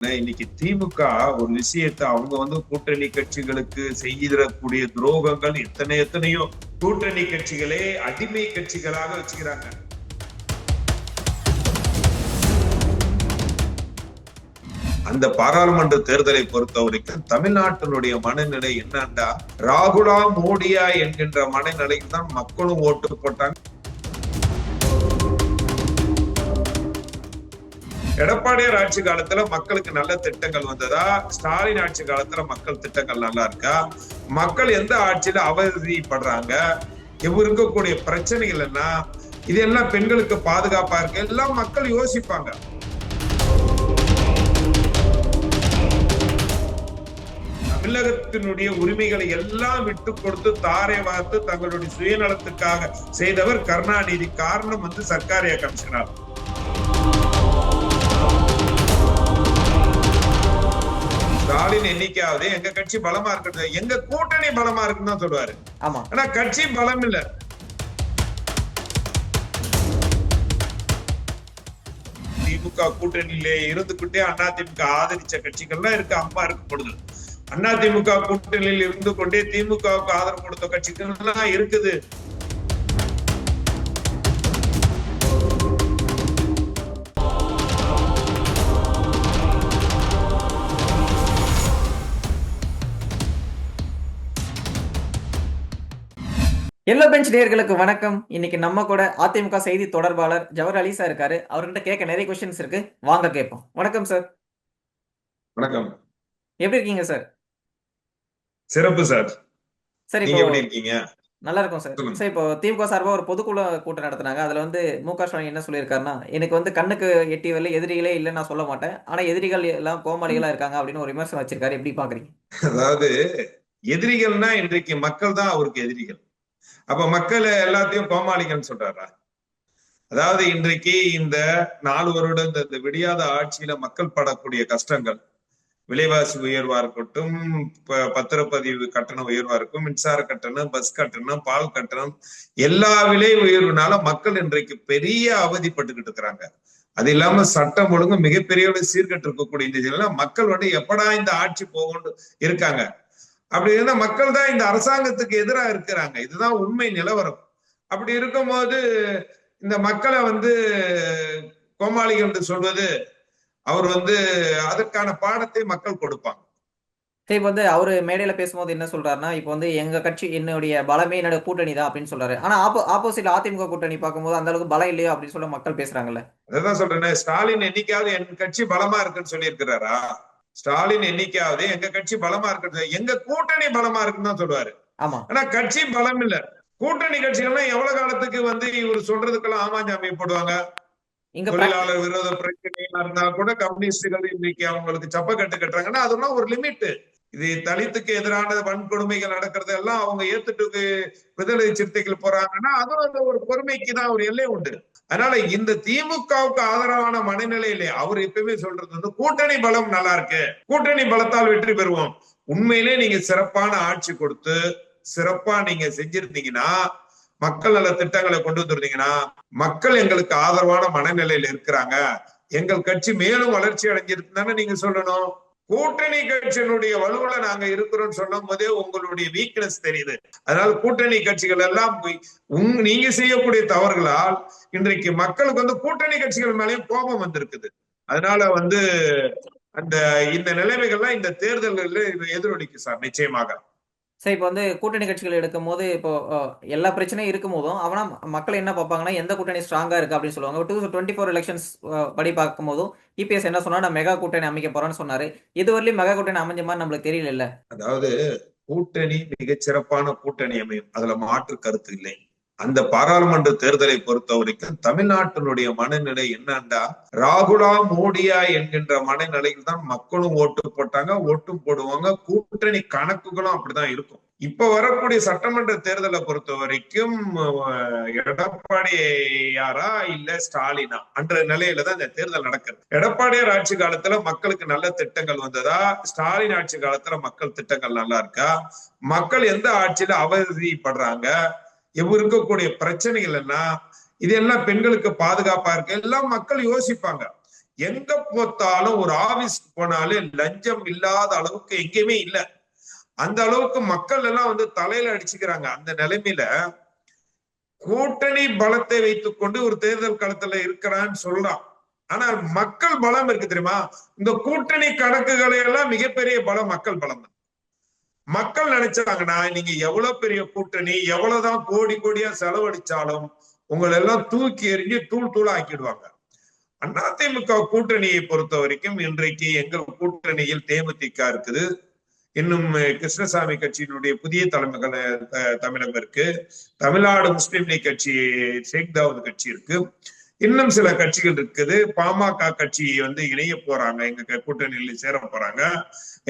இன்னைக்கு திமுக ஒரு விஷயத்த அவங்க வந்து கூட்டணி கட்சிகளுக்கு செய்திடக்கூடிய துரோகங்கள் எத்தனை எத்தனையோ கூட்டணி கட்சிகளே அடிமை கட்சிகளாக வச்சுக்கிறாங்க. அந்த பாராளுமன்ற தேர்தலை பொறுத்த வரைக்கும் தமிழ்நாட்டினுடைய மனநிலை என்னண்டா ராகுலா மோடியா என்கின்ற மனநிலைக்கு தான் மக்களும் ஓட்டு போட்டாங்க. எடப்பாடியார் ஆட்சி காலத்துல மக்களுக்கு நல்ல திட்டங்கள் வந்ததா? ஸ்டாலின் ஆட்சி காலத்துல மக்கள் திட்டங்கள் நல்லா இருக்கா? மக்கள் எந்த ஆட்சியில அவதிப்படுறாங்க? இவங்க இருக்கக்கூடிய பிரச்சனைகள் என்ன? இதெல்லாம் பெண்களுக்கு பாதுகாப்பா இருக்கு. எல்லாம் மக்கள் யோசிப்பாங்க. தமிழகத்தினுடைய உரிமைகளை எல்லாம் விட்டு கொடுத்து தாரை வார்த்து தங்களுடைய சுயநலத்துக்காக செய்தவர் கருணாநிதி. காரணம் வந்து சர்க்காரிய கமிஷனர். ஸ்டாலின் எண்ணிக்கையாவது எங்க கட்சி பலமா இருக்கிறது எங்க கூட்டணி பலமா இருக்குன்னு தான் சொல்லுவாரு. ஆமா. ஆனா கட்சி பலம் இல்ல. திமுக கூட்டணியிலே இருந்துகிட்டே அதிமுக ஆதரிச்ச கட்சிகள்லாம் இருக்கு அம்மா இருக்கும் பொழுது. அதிமுக கூட்டணியில் இருந்து கொண்டே திமுகவுக்கு ஆதரவு கொடுத்த கட்சிகள் எல்லாம் இருக்குது. எல்லோ பெஞ்ச் நேயர்களுக்கு வணக்கம். இன்னைக்கு நம்ம கூட அதிமுக செய்தி தொடர்பாளர் ஜவஹர் அலி சார் இருக்காரு. அவர்கிட்ட கேட்க நிறைய கொஸ்டின்ஸ் இருக்கு. வாங்க கேட்போம். வணக்கம் சார் வணக்கம். எப்படி இருக்கீங்க சார் சிறப்பு சார் சார் எப்படி இருக்கீங்க? நல்லா இருக்கும் சார். சார் இப்போ திமுக சார்பா ஒரு பொதுக்குழு கூட்டம் நடத்துனாங்க. அதுல வந்து மு க ஸ்டாலின் என்ன சொல்லியிருக்காருன்னா எனக்கு வந்து கண்ணுக்கு எட்டி வரல எதிரிகளே இல்லைன்னு நான் சொல்ல மாட்டேன். ஆனா எதிரிகள் எல்லாம் கோமாளிகளா இருக்காங்க அப்படின்னு ஒரு விமர்சனம் வச்சிருக்காரு. எப்படி பாக்குறீங்க? அதாவது எதிரிகள்னா இன்றைக்கு மக்கள் தான் அவருக்கு எதிரிகள். அப்ப மக்களை எல்லாத்தையும் கோமாளிகள்னு சொல்றாரா? அதாவது இன்றைக்கு இந்த நாலு வருடம் இந்த விடியாத ஆட்சியில மக்கள் படக்கூடிய கஷ்டங்கள். விலைவாசி உயர்வா இருக்கட்டும் பத்திரப்பதிவு கட்டணம் உயர்வா இருக்கும் மின்சார கட்டணம் பஸ் கட்டணம் பால் கட்டணம் எல்லா விலை உயர்வுனால மக்கள் இன்றைக்கு பெரிய அவதிப்பட்டுக்கிட்டு இருக்கிறாங்க. அது இல்லாம சட்டம் ஒழுங்கு மிகப்பெரிய சீர்கட்டு இருக்கக்கூடிய இந்த மக்கள் வந்து எப்படா இந்த ஆட்சி போகும்னு இருக்காங்க? அப்படி இருந்தா மக்கள் தான் இந்த அரசாங்கத்துக்கு எதிராக இருக்கிறாங்க. இதுதான் உண்மை நிலவரம். அப்படி இருக்கும்போது இந்த மக்களை வந்து கோமாளிகள் என்று சொல்வது அவர் வந்து அதற்கான பாடத்தை மக்கள் கொடுப்பாங்க. இப்போ வந்து அவரு மேடையில பேசும்போது என்ன சொல்றாருன்னா இப்போ வந்து எங்க கட்சி என்னுடைய பலமே என்னோட கூட்டணி தான் அப்படின்னு சொல்றாரு. ஆனா ஆப்போ ஆப்போசிட் அதிமுக கூட்டணி பார்க்கும்போது அந்த அளவுக்கு பலம் இல்லையோ அப்படின்னு சொல்ல மக்கள் பேசுறாங்கல்ல? அதான் சொல்றேன் ஸ்டாலின் என்னைக்காவது என் கட்சி பலமா இருக்குன்னு சொல்லியிருக்கிறாரா? ஸ்டாலின் என்னைக்காவது எங்க கட்சி பலமா இருக்கிறது? எங்க கூட்டணி பலமா இருக்குன்னு தான் சொல்லுவாரு. ஆமா. ஆனா கட்சி பலம் இல்ல. கூட்டணி கட்சிகள்லாம் எவ்வளவு காலத்துக்கு வந்து இவர் சொல்றதுக்கெல்லாம் ஆமாஞ்சாமி போடுவாங்க? இங்க prac- தொழிலாளர் விரோத பிரச்சனையா இருந்தா கூட கம்யூனிஸ்டுகள் இன்னைக்கு அவங்களுக்கு சப்பக்கட்டு கட்டுறாங்கன்னா அதெல்லாம் ஒரு லிமிட் இது தலித்துக்கு எதிரான வன்கொடுமைகள் நடக்கிறது எல்லாம் அவங்க ஏத்துட்டு விடுதலை சிறுத்தைகள் போறாங்கன்னா அந்த ஒரு பொறுமைக்கு தான் ஒரு எல்லை உண்டு. அதனால இந்த திமுகவுக்கு ஆதரவான மனநிலையிலே அவர் எப்பவுமே சொல்றது வந்து கூட்டணி பலம் நல்லா இருக்கு. கூட்டணி பலத்தால் வெற்றி பெறுவோம். உண்மையிலே நீங்க சிறப்பான ஆட்சி கொடுத்து சிறப்பா நீங்க செஞ்சிருந்தீங்கன்னா மக்கள் நல திட்டங்களை கொண்டு வந்திருந்தீங்கன்னா மக்கள் எங்களுக்கு ஆதரவான மனநிலையில இருக்கிறாங்க. எங்கள் கட்சி மேலும் வளர்ச்சி அடைஞ்சிருக்குன்னு நீங்க சொல்லணும். கூட்டணி கட்சியினுடைய வலுவுல நாங்க இருக்கிறோம்னு சொல்லும் போதே உங்களுடைய வீக்னஸ் தெரியுது. அதனால கூட்டணி கட்சிகள் எல்லாம் போய் உங் நீங்க செய்யக்கூடிய தவறுகளால் இன்றைக்கு மக்களுக்கு வந்து கூட்டணி கட்சிகள் மேலேயும் கோபம் வந்திருக்குது. அதனால வந்து அந்த இந்த நிலைமைகள்லாம் இந்த தேர்தல்கள் எதிரொலிக்கு சார் நிச்சயமாக. சரி இப்போ வந்து கூட்டணி கட்சிகள் எடுக்கும் போது இப்போ எல்லா பிரச்சனையும் இருக்கும் போதும் அவனா மக்கள் என்ன பார்ப்பாங்கன்னா எந்த கூட்டணி ஸ்ட்ராங்கா இருக்கு அப்படின்னு சொல்லுவாங்க. டூ டுவெண்ட்டி ஃபோர் எலெக்ஷன்ஸ் படி பார்க்கும்போதும் இபிஎஸ் என்ன சொன்னா நான் மெகா கூட்டணி அமைக்க போறேன்னு சொன்னாரு. இதுவரையிலும் மெகா கூட்டணி அமைஞ்ச மாதிரி நம்மளுக்கு தெரியல அதாவது கூட்டணி மிகச்சிறப்பான கூட்டணி அமையும். அதுல மாற்று கருத்து இல்லை. அந்த பாராளுமன்ற தேர்தலை பொறுத்த வரைக்கும் தமிழ்நாட்டினுடைய மனநிலை என்னண்டா? ராகுலா மோடியா என்கின்ற மனநிலையில் தான் மக்களும் ஓட்டு போட்டாங்க ஓட்டும் போடுவாங்க கூட்டணி கணக்குகளும் அப்படிதான் இருக்கும். இப்ப வரக்கூடிய சட்டமன்ற தேர்தலை பொறுத்த வரைக்கும் எடப்பாடியாரா இல்ல ஸ்டாலினா அன்ற நிலையில தான் இந்த தேர்தல் நடக்குது எடப்பாடியார் ஆட்சி காலத்துல மக்களுக்கு நல்ல திட்டங்கள் வந்ததா? ஸ்டாலின் ஆட்சி காலத்துல மக்கள் திட்டங்கள் நல்லா இருக்கா? மக்கள் எந்த ஆட்சியில அவதிப்படுறாங்க? இவங்க இருக்கக்கூடிய பிரச்சனைகள் என்ன? இதெல்லாம் பெண்களுக்கு பாதுகாப்பா இருக்கு. எல்லாம் மக்கள் யோசிப்பாங்க. எங்க போத்தாலும் ஒரு ஆபீஸ்க்கு போனாலே லஞ்சம் இல்லாத அளவுக்கு எங்கேயுமே இல்ல. அந்த அளவுக்கு மக்கள் எல்லாம் வந்து தலையில அடிச்சுக்கிறாங்க. அந்த நிலைமையில கூட்டணி பலத்தை வைத்துக் கொண்டு ஒரு தேர்தல் களத்துல இருக்கிறான்னு சொல்றான் ஆனால் மக்கள் பலம் இருக்கு தெரியுமா? இந்த கூட்டணி கணக்குகளை எல்லாம் மிகப்பெரிய பலம் மக்கள் பலம் தான். மக்கள் நினைச்சாங்கன்னா நீங்க எவ்வளவு பெரிய கூட்டணி எவ்வளவுதான் கோடி கோடியா செலவழிச்சாலும் உங்களை எல்லாம் தூக்கி எறிஞ்சு தூள் தூள் ஆக்கிடுவாங்க. அதிமுக கூட்டணியை பொறுத்த வரைக்கும் இன்றைக்கு எங்கள் கூட்டணியில் தேமுதிக இருக்குது. இன்னும் கிருஷ்ணசாமி கட்சியினுடைய புதிய தலைமைகள் தமிழகம் இருக்கு. தமிழ்நாடு முஸ்லீம் லீக் கட்சி ஷேக் தாவூத் கட்சி இருக்கு. இன்னும் சில கட்சிகள் இருக்குது. பாமக கட்சி வந்து இணைய போறாங்க. எங்க கூட்டணியில் சேர போறாங்க.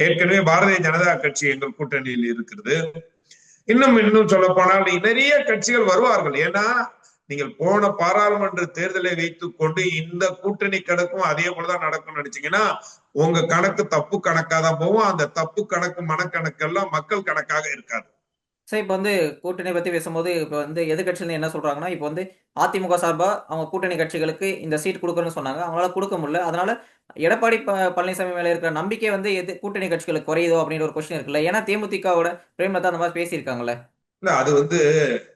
ஏற்கனவே பாரதிய ஜனதா கட்சி எங்கள் கூட்டணியில் இருக்கிறது. இன்னும் இன்னும் சொல்ல போனால் நிறைய கட்சிகள் வருவார்கள். ஏன்னா நீங்கள் போன பாராளுமன்ற தேர்தலை வைத்துக் கொண்டு இந்த கூட்டணி கணக்கும் அதே போலதான் நடக்கும்னு நினைச்சீங்கன்னா உங்க கணக்கு தப்பு கணக்காதான் போகும். அந்த தப்பு கணக்கு மனக்கணக்கெல்லாம் மக்கள் கணக்காக இருக்காது. சார் இப்போ வந்து கூட்டணி பத்தி பேசும்போது இப்போ வந்து எதிர்கட்சியில என்ன சொல்றாங்கன்னா இப்போ வந்து அதிமுக சார்பா அவங்க கூட்டணி கட்சிகளுக்கு இந்த சீட் கொடுக்கணும்னு சொன்னாங்க. அவங்களால கொடுக்க முடியல. அதனால எடப்பாடி பழனிசாமி மேல இருக்கிற நம்பிக்கை வந்து எது கூட்டணி கட்சிகளுக்கு குறையுதோ அப்படின்ற ஒரு கொஸ்டின் இருக்குல்ல. ஏன்னா தேமுதிகவோட பிரேமலதா அந்த மாதிரி பேசியிருக்காங்கல்ல. இல்ல அது வந்து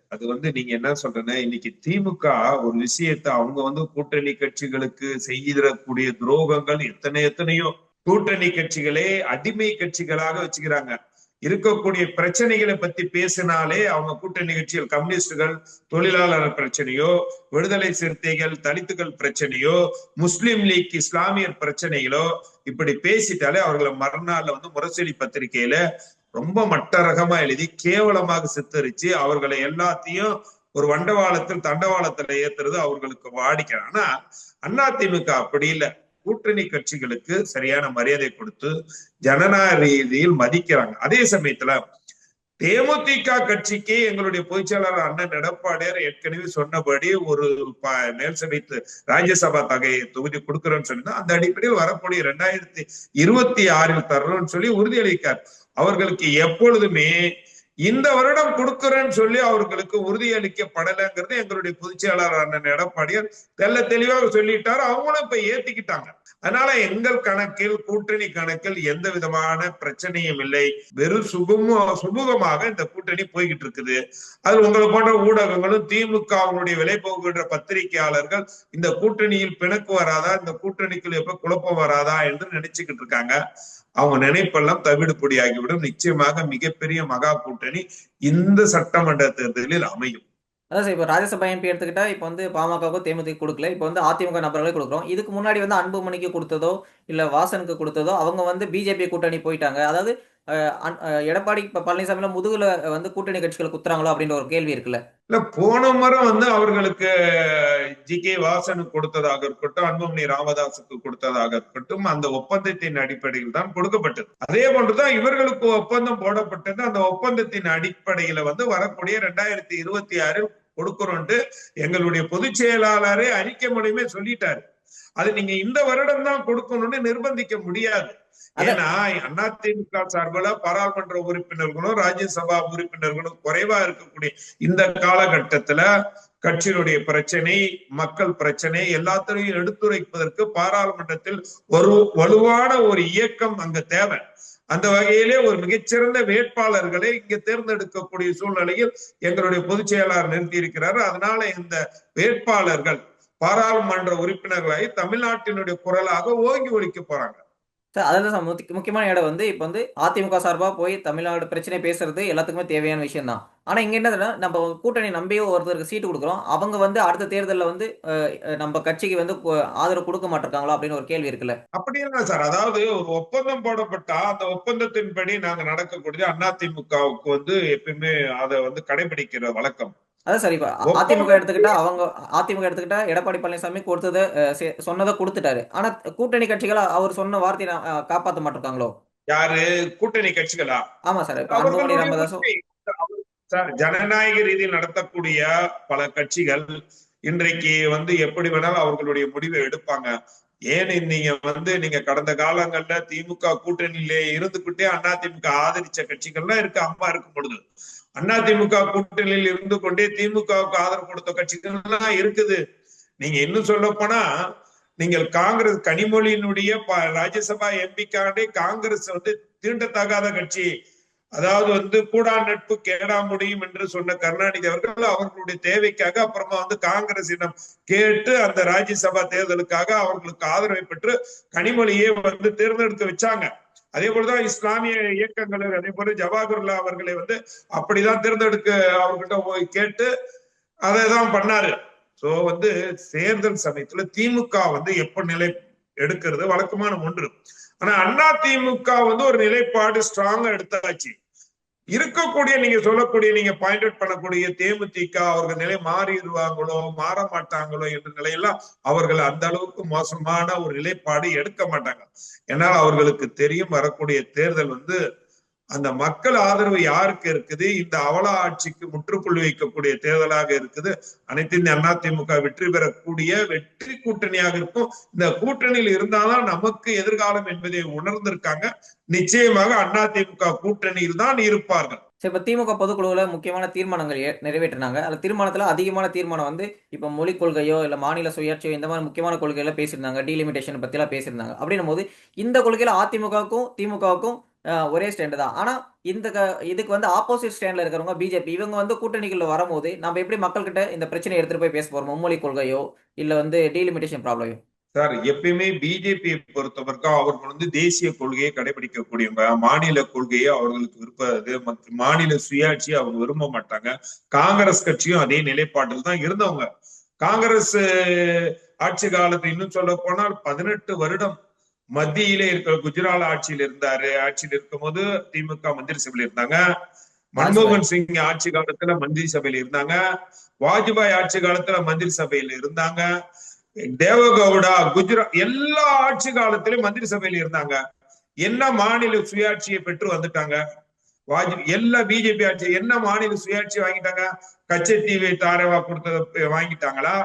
அது வந்து நீங்க என்ன சொல்றேன்னா இன்னைக்கு திமுக ஒரு விஷயத்த அவங்க வந்து கூட்டணி கட்சிகளுக்கு செய்திடக்கூடிய துரோகங்கள் எத்தனை எத்தனையோ கூட்டணி கட்சிகளே அடிமை கட்சிகளாக வச்சுக்கிறாங்க. இருக்கக்கூடிய பிரச்சனைகளை பத்தி பேசினாலே அவங்க கூட்ட நிகழ்ச்சியில் கம்யூனிஸ்டுகள் தொழிலாளர் பிரச்சனையோ விடுதலை சிறுத்தைகள் தலித்துகள் பிரச்சனையோ முஸ்லிம் லீக் இஸ்லாமியர் பிரச்சனைகளோ இப்படி பேசிட்டாலே அவர்களை மறுநாள்ல வந்து முரசொலி பத்திரிகையில ரொம்ப மட்ட ரகமா எழுதி கேவலமாக சித்தரிச்சு அவர்களை எல்லாத்தையும் ஒரு வண்டவாளத்தில் தண்டவாளத்துல ஏத்துறது அவர்களுக்கு வாடிக்கணும் ஆனா அதிமுக அப்படி இல்லை. கூட்டணி கட்சிகளுக்கு சரியான மரியாதை கொடுத்து ஜனநாயக ரீதியில் மதிக்கிறாங்க. அதே சமயத்துல தேமுதிக கட்சிக்கு எங்களுடைய பொதுச்செயலாளர் அண்ணன் எடப்பாடியார் ஏற்கனவே சொன்னபடி ஒரு மேல் சபைத்து ராஜ்யசபா தகை தொகுதி கொடுக்கிறோம்னு சொல்லி அந்த அடிப்படையில் வரக்கூடிய இரண்டாயிரத்தி இருபத்தி ஆறில் தர்றோம்னு சொல்லி உறுதியளிக்கார். அவர்களுக்கு எப்பொழுதுமே இந்த வருடம் கொடுக்கிறேன்னு சொல்லி அவர்களுக்கு உறுதியளிக்கப்படலைங்கிறது எங்களுடைய பொதுச் செயலாளர் அண்ணன் எடப்பாடியார் தெல்ல தெளிவாக சொல்லிட்டாரு. அவங்களும் இப்ப ஏத்திக்கிட்டாங்க. அதனால எங்கள் கணக்கில் கூட்டணி கணக்கில் எந்த விதமான பிரச்சனையும் இல்லை. வெறும் சுகம சுமூகமாக இந்த கூட்டணி போய்கிட்டு இருக்குது. அது உங்களை போன்ற ஊடகங்களும் திமுக அவங்களுடைய விலை போகின்ற பத்திரிகையாளர்கள் இந்த கூட்டணியில் பிணக்கு வராதா? இந்த கூட்டணிக்குள் எப்ப குழப்பம் வராதா? என்று நினைச்சுக்கிட்டு இருக்காங்க. அவங்க நினைப்பெல்லாம் தவிடுபொடி ஆகிவிடும் நிச்சயமாக மிகப்பெரிய மகா கூட்டணி இந்த சட்டமன்ற தேர்தலில் அமையும். அதான் சார் இப்போ ராஜ்யசபா எம்பி எடுத்துக்கிட்டா இப்போ வந்து பாமகவுக்கும் தேமுதிக கொடுக்கல. இப்போ வந்து அதிமுக நபர்களே கொடுக்குறோம். இதுக்கு முன்னாடி வந்து அன்புமணிக்கு கொடுத்ததோ இல்லை வாசனுக்கு கொடுத்ததோ அவங்க வந்து பிஜேபி கூட்டணி போயிட்டாங்க. அதாவது எடப்பாடி பழனிசாமியில முதுகுல வந்து கூட்டணி கட்சிகள் குத்துறாங்களோ அப்படின்ற ஒரு கேள்வி இருக்குல்ல? இல்ல போன முறை வந்து அவர்களுக்கு ஜி. கே. வாசனுக்கு கொடுத்ததாக இருக்கட்டும் அன்புமணி ராமதாசுக்கு கொடுத்ததாக இருக்கட்டும் அந்த ஒப்பந்தத்தின் அடிப்படையில் தான் கொடுக்கப்பட்டது. அதே போன்றுதான் இவர்களுக்கு ஒப்பந்தம் போடப்பட்டது. அந்த ஒப்பந்தத்தின் அடிப்படையில வந்து வரக்கூடிய ரெண்டாயிரத்தி இருபத்தி ஆறில் கொடுக்கிறோம்ட்டு எங்களுடைய பொதுச் செயலாளரே அறிக்கை மூலியமே சொல்லிட்டாரு. அது நீங்க இந்த வருடம் தான் கொடுக்கணும்னு நிர்பந்திக்க முடியாது. ஏன்னா அதிமுக சார்பில் பாராளுமன்ற உறுப்பினர்களும் ராஜ்யசபா உறுப்பினர்களும் குறைவா இருக்கக்கூடிய இந்த காலகட்டத்துல கட்சியினுடைய பிரச்சனை மக்கள் பிரச்சனை எல்லாத்தையும் எடுத்துரைப்பதற்கு பாராளுமன்றத்தில் ஒரு வலுவான ஒரு இயக்கம் அங்க தேவை. அந்த வகையிலே ஒரு மிகச்சிறந்த வேட்பாளர்களை இங்க தேர்ந்தெடுக்கக்கூடிய சூழ்நிலையில் எங்களுடைய பொதுச் செயலாளர் நிறுத்தி இருக்கிறாரு அதனால இந்த வேட்பாளர்கள் பாராளுமன்ற உறுப்பினர்களை தமிழ்நாட்டினுடைய குரலாக ஓங்கி ஒழிக்க போறாங்க. சார் அதில் தான் முக்கியமான இடம் வந்து இப்போ வந்து அதிமுக சார்பாக போய் தமிழ்நாடு பிரச்சனை பேசுறது எல்லாத்துக்குமே தேவையான விஷயம் தான் ஆனால் இங்கே என்னதுன்னா நம்ம கூட்டணி நம்பியோ ஒருத்தருக்கு சீட்டு கொடுக்குறோம். அவங்க வந்து அடுத்த தேர்தலில் வந்து நம்ம கட்சிக்கு வந்து ஆதரவு கொடுக்க மாட்டிருக்காங்களா அப்படின்னு ஒரு கேள்வி இருக்குல்ல. அப்படி இல்லை சார். அதாவது ஒரு ஒப்பந்தம் போடப்பட்டா அந்த ஒப்பந்தத்தின்படி நாங்க நடக்கக்கூடிய அதிமுகவுக்கு வந்து எப்பயுமே அதை வந்து கடைபிடிக்கிற வழக்கம். அதான் சார் இப்ப அதிமுக எடுத்துக்கிட்டா அவங்க அதிமுக எடுத்துக்கிட்டா எடப்பாடி பழனிசாமி கொடுத்ததை சொன்னதை கொடுத்துட்டாரு. ஆனா கூட்டணி கட்சிகள் அவர் சொன்ன வார்த்தையை காப்பாத்த மாட்டிருக்காங்களோ? யாரு? கூட்டணி கட்சிகளா? ஆமா சார் அன்புமணி ராமதாசும் சார் ஜனநாயக ரீதியில் நடத்தக்கூடிய பல கட்சிகள் இன்றைக்கு வந்து எப்படி வேணாலும் அவர்களுடைய முடிவை எடுப்பாங்க. ஏன் நீங்க வந்து நீங்க கடந்த காலங்கள்ல திமுக கூட்டணியிலே இருந்துகிட்டே அதிமுக ஆதரிச்ச கட்சிகள்லாம் இருக்கு அம்மா இருக்கும் பொழுது. அதிமுக கூட்டணியில் இருந்து கொண்டே திமுகவுக்கு ஆதரவு கொடுத்த கட்சிகள்லாம் இருக்குது. நீங்க இன்னும் சொல்ல போனா நீங்கள் காங்கிரஸ் கனிமொழியினுடைய ராஜ்யசபா எம்பிக்காண்டே காங்கிரஸ் வந்து தீண்டத்தகாத கட்சி. அதாவது வந்து கூடா நட்பு கேடா முடியும் என்று சொன்ன கருணாநிதி அவர்கள் அவர்களுடைய தேவைக்காக அப்புறமா வந்து காங்கிரசிடம் கேட்டு அந்த ராஜ்யசபா தேர்தலுக்காக அவர்களுக்கு ஆதரவை பெற்று கனிமொழியை வந்து தேர்ந்தெடுக்க வச்சாங்க. அதே போலதான் இஸ்லாமிய இயக்கங்கள் அதே போல ஜவாஹர்லா அவர்களை வந்து அப்படிதான் தேர்ந்தெடுக்க அவர்கிட்ட போய் கேட்டு அதை தான் பண்ணாரு. சோ வந்து தேர்தல் சமயத்துல திமுக வந்து எப்ப நிலை எடுக்கிறது வழக்கமான ஒன்று. ஆனா அண்ணா திமுக வந்து ஒரு நிலைப்பாடு ஸ்ட்ராங்கா எடுத்தாச்சு. இருக்கக்கூடிய நீங்க சொல்லக்கூடிய நீங்க பாயிண்ட் அவுட் பண்ணக்கூடிய தேமுதிக அவர்கள் நிலை மாறிடுவாங்களோ மாற மாட்டாங்களோ என்ற நிலையெல்லாம் அவர்கள் அந்த அளவுக்கு மோசமான ஒரு நிலைப்பாடு எடுக்க மாட்டாங்க. ஏன்னா அவர்களுக்கு தெரியும் வரக்கூடிய தேர்தல் வந்து அந்த மக்கள் ஆதரவு யாருக்கு இருக்குது? இந்த அவல ஆட்சிக்கு முற்றுப்புள்ளி வைக்கக்கூடிய தேர்தலாக இருக்குது. அனைத்து இந்த அதிமுக வெற்றி பெறக்கூடிய வெற்றி கூட்டணியாக இருக்கும். இந்த கூட்டணியில் இருந்தால்தான் நமக்கு எதிர்காலம் என்பதை உணர்ந்திருக்காங்க. நிச்சயமாக அதிமுக கூட்டணியில் தான் இருப்பார்கள். சரி இப்போ திமுக பொதுக்குழுவில் முக்கியமான தீர்மானங்கள் நிறைவேற்றினாங்க. அதில் தீர்மானத்தில் அதிகமான தீர்மானம் வந்து இப்போ மொழிக் கொள்கையோ இல்லை மாநில சுயாட்சியோ இந்த மாதிரி முக்கியமான கொள்கையில பேசியிருந்தாங்க. டீலிமிட்டேஷன் பற்றிலாம் பேசியிருந்தாங்க. அப்படின்னும் போது இந்த கொள்கையில் அதிமுகவுக்கும் திமுகவுக்கும் ஒரே ஸ்டாண்டு தான். ஆனால் இந்த க- இதுக்கு வந்து ஆப்போசிட் ஸ்டாண்டில் இருக்கிறவங்க பிஜேபி இவங்க வந்து கூட்டணிகளில் வரும்போது நம்ம எப்படி மக்கள்கிட்ட இந்த பிரச்சனையை எடுத்துட்டு போய் பேச போகிறோம் மும்மொழி கொள்கையோ இல்லை வந்து டீலிமிட்டேஷன் ப்ராப்ளமோ சார் எப்பயுமே பிஜேபியை பொறுத்தவரைக்கும் அவர்கள் வந்து தேசிய கொள்கையை கடைபிடிக்கக்கூடியவங்க. மாநில கொள்கையை அவர்களுக்கு விருப்பது மற்றும் மாநில சுயாட்சி அவங்க விரும்ப மாட்டாங்க. காங்கிரஸ் கட்சியும் அதே நிலைப்பாட்டில் தான் இருந்தவங்க. காங்கிரஸ் ஆட்சி காலத்தை இன்னும் சொல்ல போனால் பதினெட்டு வருடம் மத்தியிலே இருக்கிற குஜராத் ஆட்சியில் இருந்தாரு. ஆட்சியில் இருக்கும்போது திமுக மந்திரி சபையில் இருந்தாங்க. மன்மோகன் சிங் ஆட்சி காலத்துல மந்திரி சபையில் இருந்தாங்க. வாஜ்பாய் ஆட்சி காலத்துல மந்திரி சபையில் இருந்தாங்க. தேவகவுடா குஜராத் எல்லா ஆட்சி காலத்திலும் மந்திரி சபையில் இருந்தாங்க. என்ன மாநில சுயாட்சியை பெற்று வந்துட்டாங்க? வாஜ் எல்லா பிஜேபி ஆட்சி என்ன மாநில சுயாட்சி வாங்கிட்டாங்க? கச்சத்தீவை தாரவா கொடுத்தத வாங்கிட்டாங்களா?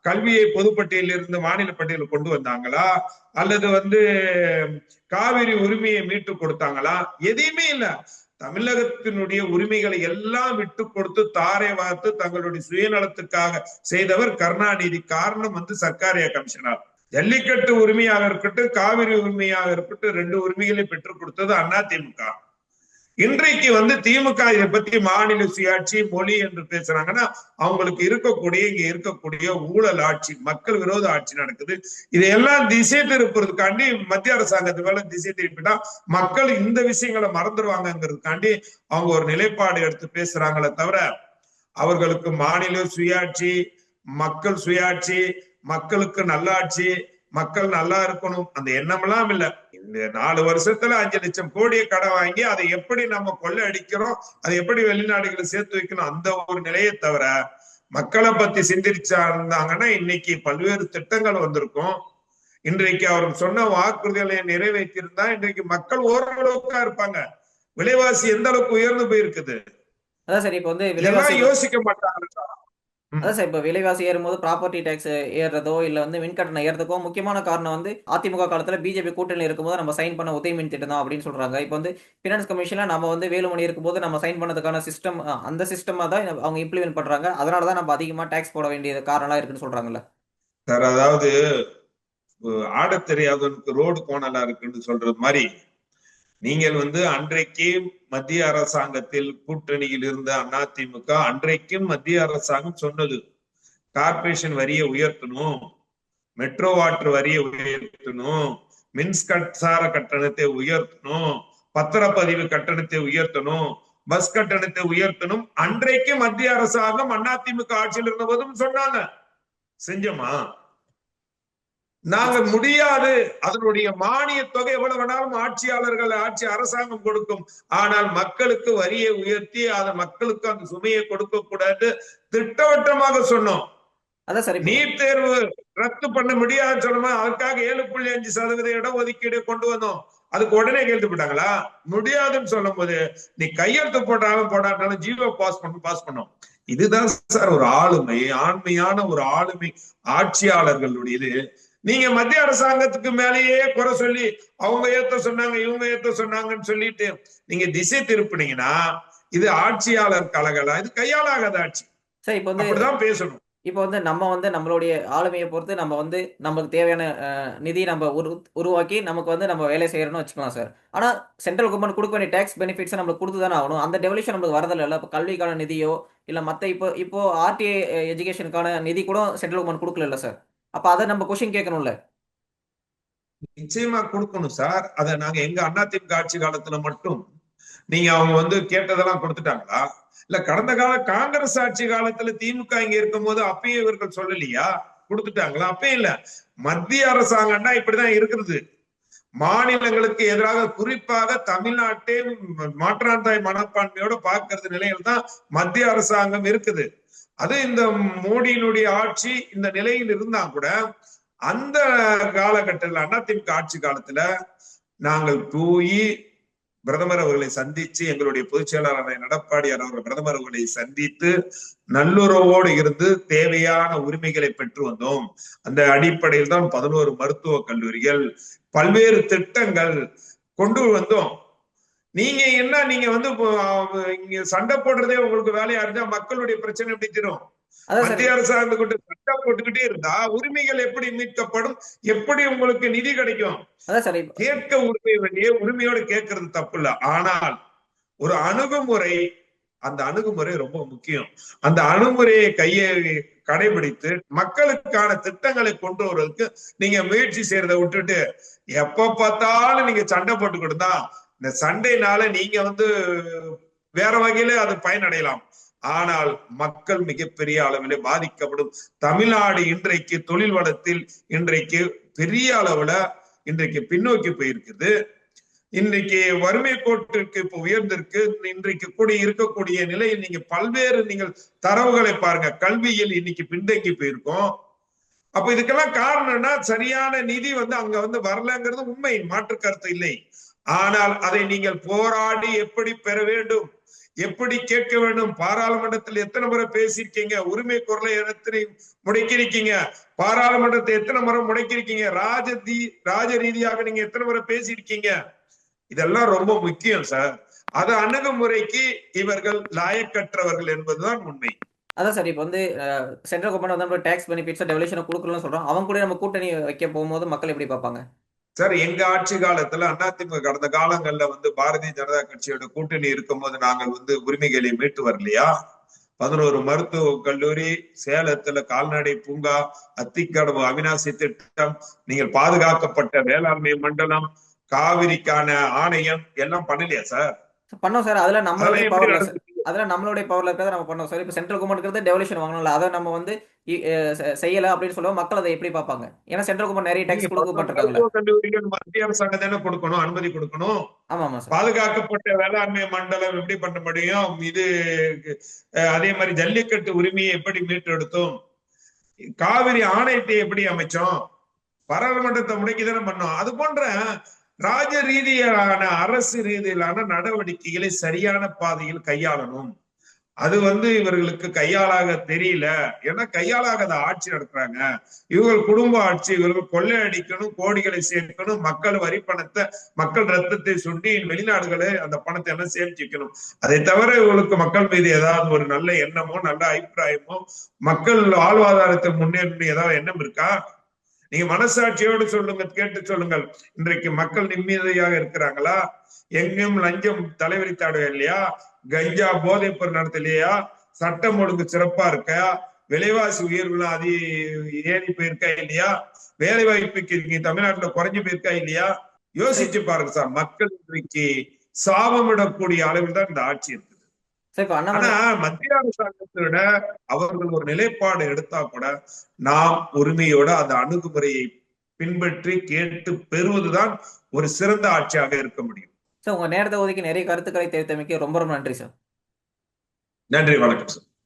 கல்வியை பொதுப்பட்டியலில் இருந்து மாநில பட்டியலில் கொண்டு வந்தாங்களா? அல்லது வந்து காவிரி உரிமையை மீட்டு கொடுத்தாங்களா? எதையுமே இல்ல. தமிழகத்தினுடைய உரிமைகளை எல்லாம் விட்டு கொடுத்து தாரை வார்த்து தங்களுடைய சுயநலத்துக்காக செய்தவர் கருணாநிதி. காரணம் வந்து சர்க்காரிய கமிஷனர். ஜல்லிக்கட்டு உரிமையாக இருக்கட்டும் காவிரி உரிமையாக இருக்கட்டும் ரெண்டு உரிமைகளை பெற்றுக் கொடுத்தது அதிமுக இன்றைக்கு வந்து திமுக இதை பத்தி மாநில சுயாட்சி மொழி என்று பேசுறாங்கன்னா அவங்களுக்கு இருக்கக்கூடிய இங்க இருக்கக்கூடிய ஊழல் ஆட்சி மக்கள் விரோத ஆட்சி நடக்குது. இதையெல்லாம் திசை திருப்புறதுக்காண்டி மத்திய அரசாங்கத்து மேல திசை திருப்பிட்டா மக்கள் இந்த விஷயங்களை மறந்துடுவாங்கங்கிறதுக்காண்டி அவங்க ஒரு நிலைப்பாடு எடுத்து பேசுறாங்களே தவிர அவர்களுக்கு மாநில சுயாட்சி மக்கள் சுயாட்சி மக்களுக்கு நல்லாட்சி மக்கள் நல்லா இருக்கணும் அந்த எண்ணமெல்லாம் இல்ல. நாலு வருஷத்துல அஞ்சு லட்சம் கோடியை கடன் வாங்கி அதை எப்படி நம்ம கொள்ளை அடிக்கிறோம் அதை எப்படி வெளிநாடுகளை சேர்த்து வைக்கணும்? அந்த ஒரு நிலையை தவிர மக்களை பத்தி சிந்திச்சா இருந்தாங்கன்னா இன்னைக்கு பல்வேறு திட்டங்கள் வந்திருக்கும். இன்றைக்கு அவர் சொன்ன வாக்குறுதிகளை நிறைவேற்றியிருந்தா இன்றைக்கு மக்கள் ஓரளவுக்கா இருப்பாங்க. விலைவாசி எந்த அளவுக்கு உயர்ந்து போயிருக்குது? அதான் சரி இப்போ வந்து யோசிக்க மாட்டாங்க. அதான் சார் இப்போ விலைவாசி ஏறும்போது ப்ராப்பர்ட்டி டேக்ஸ் ஏறுறதோ இல்லை வந்து மின் கட்டணம் ஏறுறதுக்கோ முக்கியமான காரணம் வந்து அதிமுக காலத்தில் பிஜேபி கூட்டணியில் இருக்கும்போது நம்ம சைன் பண்ண உதவி மின் திட்டம் தான் அப்படின்னு சொல்றாங்க. இப்போ வந்து ஃபினான்ஸ் கமிஷனில் நம்ம வந்து வேலுமணி இருக்கும்போது நம்ம சைன் பண்ணதுக்கான சிஸ்டம் அந்த சிஸ்டமாக தான் அவங்க இம்ப்ளிமெண்ட் பண்றாங்க. அதனால தான் நம்ம அதிகமாக டேக்ஸ் போட வேண்டிய காரணம்லாம் இருக்குன்னு சொல்றாங்கல்ல. சார் அதாவது ஆடத் தெரியாதவனுக்கு ரோடு கோணலா இருக்குன்னு சொல்றது மாதிரி நீங்கள் வந்து அன்றைக்கு மத்திய அரசாங்கத்தில் கூட்டணியில் இருந்த அதிமுக அன்றைக்கும் மத்திய அரசாங்கம் சொன்னது கார்பரேஷன் வரியை உயர்த்தணும் மெட்ரோ வாட்டர் வரியை உயர்த்தணும் மின்சார கட்டணத்தை உயர்த்தணும் பத்திரப்பதிவு கட்டணத்தை உயர்த்தணும் பஸ் கட்டணத்தை உயர்த்தணும். அன்றைக்கு மத்திய அரசாங்கம் அதிமுக ஆட்சியில் இருந்த போதும் சொன்னாங்க. செஞ்சோமா? நாங்க முடியாது. அதனுடைய மானிய தொகை எவ்வளவு வேணாலும் ஆட்சியாளர்கள் ஆட்சி அரசாங்கம் கொடுக்கும். ஆனால் மக்களுக்கு வரியை உயர்த்தி அதை மக்களுக்கு அந்த சுமையை கொடுக்க கூடாது. திட்டவட்டமாக சொன்னோம். நீட் தேர்வு ரத்து பண்ண முடியாதுன்னு சொன்னோமா? அதுக்காக ஏழு புள்ளி அஞ்சு சதவீத இடஒதுக்கீடு கொண்டு வந்தோம். அதுக்கு உடனே கையெழுத்து போட்டாங்களா முடியாதுன்னு சொல்லும் போது நீ கையெழுத்து போட்டாலும் போடாட்டாலும் ஜீவோ பாஸ் பண்ண பாஸ் பண்ணோம். இதுதான் சார் ஒரு ஆளுமை ஆண்மையான ஒரு ஆளுமை ஆட்சியாளர்களுடையது. நீங்க மத்திய அரசாங்கத்துக்கு மேலேயே குறை சொல்லி அவங்க ஏத்த சொன்னாங்க இவங்க ஏத்த சொன்னாங்கன்னு சொல்லிட்டு நீங்க திசை திருப்பினீங்கன்னா இது ஆட்சியாளர் கலகலா இது கையாளாகாத ஆட்சி. சார் இப்போ வந்து அப்படிதான் பேசணும். இப்போ வந்து நம்ம வந்து நம்மளுடைய ஆளுமையை பொறுத்து நம்ம வந்து நமக்கு தேவையான நிதி நம்ம உரு உருவாக்கி நமக்கு வந்து நம்ம வேலை செய்யறோம்னு வச்சுக்கலாம் சார். ஆனால் சென்ட்ரல் கவர்மெண்ட் கொடுக்க வேண்டிய டேக்ஸ் பெனிஃபிட்ஸை நம்மளுக்கு கொடுத்து தானே ஆகணும். அந்த டெவல்யூஷன் நம்மளுக்கு வரதில்ல இல்லை. இப்போ கல்விக்கான நிதியோ இல்லை மற்ற இப்போ இப்போ ஆர்டிஐ எஜுகேஷனுக்கான நிதி கூட சென்ட்ரல் கவர்மெண்ட் கொடுக்கல சார். அப்ப அதை நம்ம கொஸ்டின் கேட்கணும்ல. நிச்சயமா கொடுக்கணும் சார். அத நாங்க எங்க அதிமுக ஆட்சி காலத்துல மட்டும் நீங்க அவங்க வந்து கேட்டதெல்லாம் கொடுத்துட்டாங்களா? இல்ல கடந்த கால காங்கிரஸ் ஆட்சி காலத்துல திமுக இங்க இருக்கும் போது அப்பயும் இவர்கள் சொல்லலையா? கொடுத்துட்டாங்களா? அப்பயும் இல்ல. மத்திய அரசாங்கம்னா இப்படிதான் இருக்கிறது மாநிலங்களுக்கு எதிராக குறிப்பாக தமிழ்நாட்டை மாற்றாந்தாய் மனப்பான்மையோட பார்க்கறது நிலையில தான் மத்திய அரசாங்கம் இருக்குது. அது இந்த மோடியினுடைய ஆட்சி இந்த நிலையில் இருந்தா கூட அந்த காலகட்டத்தில் அதிமுக ஆட்சி காலத்துல நாங்கள் போய் பிரதமர் அவர்களை சந்திச்சு எங்களுடைய பொதுச் செயலாளரான எடப்பாடியார் அவர்கள் பிரதமர் அவர்களை சந்தித்து நல்லுறவோடு இருந்து தேவையான உரிமைகளை பெற்று வந்தோம். அந்த அடிப்படையில் தான் பதினோரு மருத்துவக் கல்லூரிகள் பல்வேறு திட்டங்கள் கொண்டு வந்தோம். நீங்க என்ன நீங்க வந்து இங்க சண்டை போடுறதே உங்களுக்கு வேலையா இருந்தா மக்களுடைய பிரச்சனை எப்படி தீரும்? மத்திய அரசாங்கம் கொண்டு சட்டை போட்டுக்கிட்டே இருந்தா உரிமைகள் எப்படி மீட்கப்படும்? எப்படி உங்களுக்கு நிதி கிடைக்கும்? கேட்க உரிமை வேண்டிய உரிமையோடு கேட்கறது தப்பு இல்ல. ஆனால் ஒரு அணுகுமுறை அந்த அணுகுமுறை ரொம்ப முக்கியம். அந்த அணுகுமுறையை கையை கடைபிடித்து மக்களுக்கான திட்டங்களை கொண்டு வருவதற்கு நீங்க முயற்சி செய்யறதை விட்டுட்டு எப்ப பார்த்தாலும் நீங்க சண்டை போட்டுக்கிட்டு தான் இந்த சண்டைனால நீங்க வந்து வேற வகையில அது பயனடையலாம். ஆனால் மக்கள் மிகப்பெரிய அளவிலே பாதிக்கப்படும். தமிழ்நாடு இன்றைக்கு தொழில் வளத்தில் இன்றைக்கு பெரிய அளவுல இன்றைக்கு பின்னோக்கி போயிருக்குது. இன்றைக்கு வறுமை கோட்டிற்கு இப்ப உயர்ந்திருக்கு. இன்றைக்கு கூடி இருக்கக்கூடிய நிலையில் நீங்க பல்வேறு நீங்கள் தரவுகளை பாருங்க. கல்வியில் இன்னைக்கு பின்தங்கி போயிருக்கோம். அப்ப இதுக்கெல்லாம் காரணம்னா சரியான நிதி வந்து அங்க வந்து வரலங்கிறது உண்மை. மாற்று கருத்து இல்லை. ஆனால் அதை நீங்கள் போராடி எப்படி பெற வேண்டும்? எப்படி கேட்க வேண்டும்? பாராளுமன்றத்தில் எத்தனை முறை பேசியிருக்கீங்க? உரிமை குரலை எத்தனை முடக்கியிருக்கீங்க? பாராளுமன்றத்தை எத்தனை முறை முடக்கியிருக்கீங்க? ராஜதி ராஜ ரீதியாக நீங்க எத்தனை முறை பேசியிருக்கீங்க? இதெல்லாம் ரொம்ப முக்கியம் சார். அது அணுகுமுறைக்கு இவர்கள் லாயக்கற்றவர்கள் என்பதுதான் உண்மை. அதான் சார் இப்போ வந்து சென்ட்ரல் கவர்மெண்ட் வந்து நம்ம டேக்ஸ் பெனிஃபிட்ஸ் டெவல்யூஷன் கொடுக்கலன்னு சொல்றோம். அவங்க கூட நம்ம கூட்டணி வைக்க போகும்போது மக்கள் எப்படி பார்ப்பாங்க? சார் எங்க ஆட்சி காலத்துல அதிமுக கடந்த காலங்கள்ல வந்து பாரதிய ஜனதா கட்சியோட கூட்டணி இருக்கும்போது நாங்கள் வந்து உரிமைகளை மீட்டு வரலையா? பதினோரு மருத்துவ கல்லூரி சேலத்துல கால்நடை பூங்கா அத்திக்கடவு அவினாசி திட்டம் நீங்கள் பாதுகாக்கப்பட்ட வேளாண்மை மண்டலம் காவிரிக்கான ஆணையம் எல்லாம் பண்ணலையா சார்? பண்ணோம் சார். அதுல நம்மளுடைய அதெல்லாம் எப்படி பவர்ல நடந்துச்சு? அதுல நம்மளுடைய பவர்ல இருக்கிறத நம்ம பண்ணோம் சார். இப்போ சென்ட்ரல் கவர்மெண்ட் டெவல்யூஷன் வாங்கணும்ல. அதை நம்ம வந்து செய்யல அப்படின்னு சொல்லுவோம் மக்கள் அதை எப்படி பார்ப்பாங்க? ஏன்னா சென்ட்ரல் கவர்மெண்ட் நிறைய டேக்ஸ் கல்லூரிகள் மத்திய அரசாங்கம் தானே கொடுக்கணும் அனுமதி கொடுக்கணும். ஆமா ஆமா பாதுகாக்கப்பட்ட வேளாண்மை மண்டலம் எப்படி பண்ண முடியும்? இது அதே மாதிரி ஜல்லிக்கட்டு உரிமையை எப்படி மீட்டெடுத்தோம்? காவிரி ஆணையத்தை எப்படி அமைச்சோம்? பாராளுமன்றத்தை முடக்கி தானே பண்ணோம்? அது போன்ற ராஜ ரீதியிலான அரசு ரீதியிலான நடவடிக்கைகளை சரியான பாதையில் கையாளணும். அது வந்து இவர்களுக்கு கையாளாக தெரியல. ஏன்னா கையாளாகாத ஆட்சி நடத்துறாங்க. இவர்கள் குடும்ப ஆட்சி இவர்கள் கொள்ளையடிக்கணும் கோடிகளை சேர்க்கணும் மக்கள் வரி பணத்தை மக்கள் ரத்தத்தை சுண்டி வெளிநாடுகளே அந்த பணத்தை எல்லாம் சேமிச்சு வைக்கணும். அதை தவிர இவங்களுக்கு மக்கள் மீது ஏதாவது ஒரு நல்ல எண்ணமோ நல்ல அபிப்பிராயமோ மக்கள் வாழ்வாதாரத்தை முன்னேறணும் ஏதாவது எண்ணம் இருக்கா? நீங்க மனசாட்சியோடு சொல்லுங்க கேட்டு சொல்லுங்கள். இன்றைக்கு மக்கள் நிம்மதியாக இருக்கிறாங்களா? எங்கும் லஞ்சம் தலைவரித்தாடு இல்லையா? கஞ்சா போதைப் பொருள் நடத்தலையா சட்டம் ஒழுங்கு சிறப்பா இருக்கா? விலைவாசி உயர்வுலாம் அதி ஏறி போயிருக்கா இல்லையா? வேலை வாய்ப்புக்கு இங்க தமிழ்நாட்டுல குறைஞ்சு போயிருக்கா இல்லையா? யோசிச்சு பாருங்க சார் மக்கள் இன்றைக்கு சாபமிடக்கூடிய அளவில் தான் இந்த ஆட்சி இருக்கு. ஆனா மத்திய அரசாங்கத்தை விட அவர்கள் ஒரு நிலைப்பாடு எடுத்தா கூட நாம் உரிமையோட அந்த அணுகுமுறையை பின்பற்றி கேட்டு பெறுவதுதான் ஒரு சிறந்த ஆட்சியாக இருக்க முடியும். சார் உங்க நேரத்தை ஒதுக்கி நிறைய கருத்துக்களை தெரிவித்தமைக்கு ரொம்ப ரொம்ப நன்றி சார் நன்றி வணக்கம் சார்